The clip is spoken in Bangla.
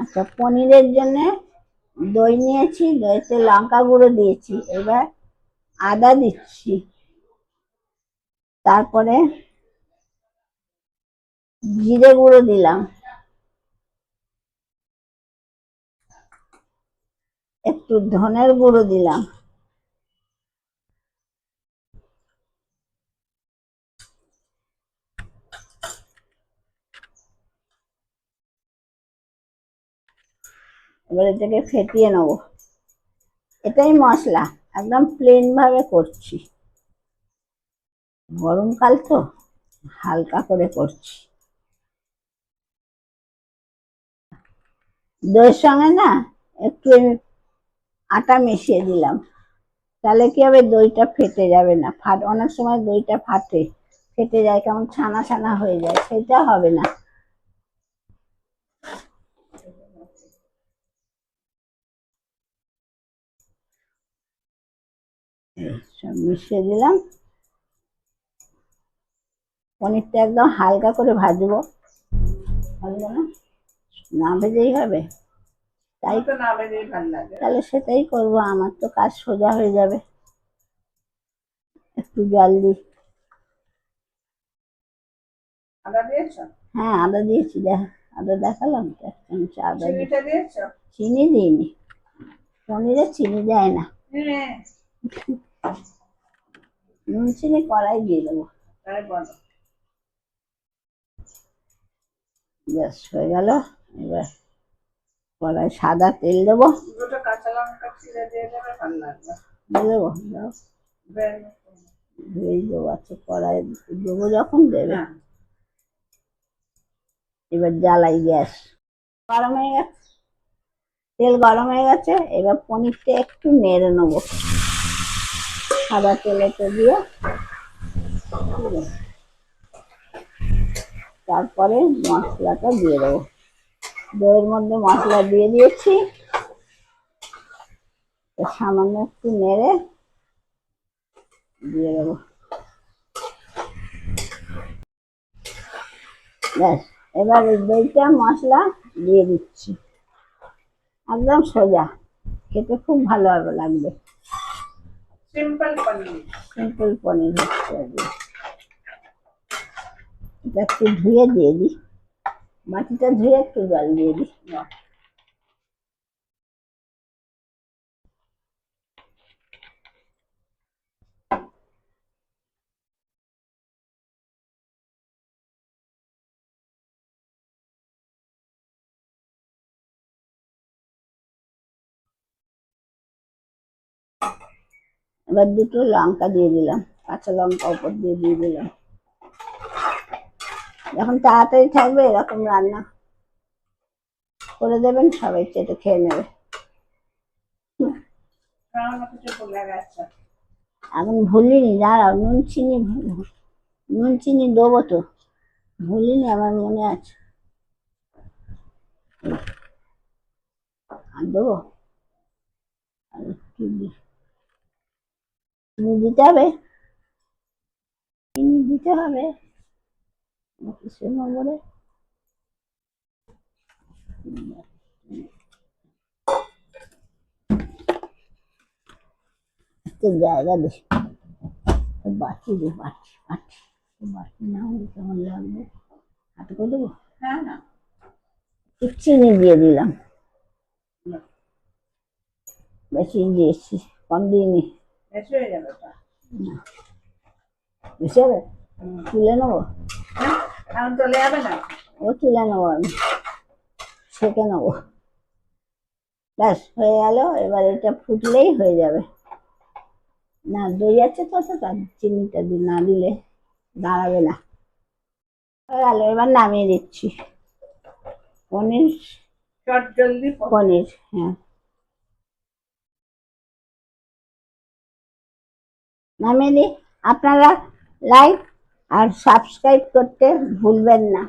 আচ্ছা পনিরের জন্য দই নিয়েছি, দইতে লঙ্কা গুঁড়ো দিয়েছি। এবার আদা দিচ্ছি। তারপরে জিরে গুঁড়ো দিলাম। একটু ধনের গুঁড়ো দিলাম। এবার এটাকে ফেটিয়ে নেব। এটাই মশলা, একদম প্লেন ভাবে করছি। গরমকাল তো, হালকা করে করছি। দইয়ের সঙ্গে না একটু আটা মিশিয়ে দিলাম। তাহলে কি হবে, দইটা ফেটে যাবে না। ফাট, অনেক সময় দইটা ফাটে, ফেটে যায়, কেমন ছানা ছানা হয়ে যায়, সেটা হবে না। সব মিশিয়ে দিলাম। পনিরটা একদম হালকা করে ভাজবো। ভাজবো না? না ভেজেই হবে? তাই তো না বেরিয়ে ভালো লাগে। তাহলে সেটাই করব। আমার তো কাজ সোজা হয়ে যাবে। একটু জল দিই। আদা দিয়েছ? হ্যাঁ আদা দিয়েছি দেখ। আদা দেখালাম তো এক চামচ আদা দিয়েছ? চিনি দিইনি। পনিরে চিনি দেয় না। হ্যাঁ। নুন চিনি কড়াই দিয়ে দেবো। ব্যাস হয়ে গেল। এবার কড়াই সাদা তেল দেবো। কাঁচা লঙ্কা ছিঁড়ে দিয়ে দেবে ভালো লাগবে দেবো দাও। দেবো আচ্ছা কড়াই দেবো যখন দেবে। হ্যাঁ। এবার জ্বালাই গ্যাস। গরম হয়ে গেছে। তেল গরম হয়ে গেছে এবার পনিরটা একটু নেড়ে নেব। সাদা তেলেতে দিয়ে তারপরে মশলাটা দিয়ে দেবো। দইয়ের মধ্যে মশলা দিয়ে দিয়েছি। সামান্য একটু নেড়ে দিয়ে দেবো। ব্যাস, এবার দইটা, মশলা দিয়ে দিচ্ছি। একদম সোজা। খেতে খুব ভালো লাগবে। সিম্পল পনির সিম্পল পনির হচ্ছে আজকে। এটা একটু ধুয়ে দিয়ে দিই। মাটিটা ধুয়ে একটু জল দিয়ে দিই। এবার দুটো লঙ্কা দিয়ে দিলাম কাঁচা লঙ্কা উপর দিয়ে দিয়ে দিলাম। যখন তাড়াতাড়ি থাকবে এরকম রান্না করে দেবেন সবাই চেটে খেয়ে নেবে। গেছে এখন ভুলিনি দাঁড়াও নুন চিনি নুন চিনি দেবো তো। ভুলিনি আমার মনে আছে। আর দেবো? আর দি- চিনি দিতে হবে? চিনি দিতে হবে? কিসের নম্বরে? একটু জায়গা দে। বাটি দে বাটি বাটি বাটি না হলে কেমন লাগবে? হাতে করে দেবো? হ্যাঁ না। চিনি দিয়ে দিলাম। বেশি দিয়েছি কম দিইনি। বেশি হবে তুলে নেব? হ্যাঁ চলে যাবে না। ও তুলে নেব আমি। সেঁকে নেব। ব্যাস হয়ে গেল। এবার এটা ফুটলেই হয়ে যাবে। না দই আছে তো তার চিনিটা না দিলে দাঁড়াবে না। হয়ে গেল এবার নামিয়ে দিচ্ছি। পনির? চট জলদি পনির হ্যাঁ। নামিয়ে আপনারা লাইক আর সাবস্ক্রাইব করতে ভুলবেন না।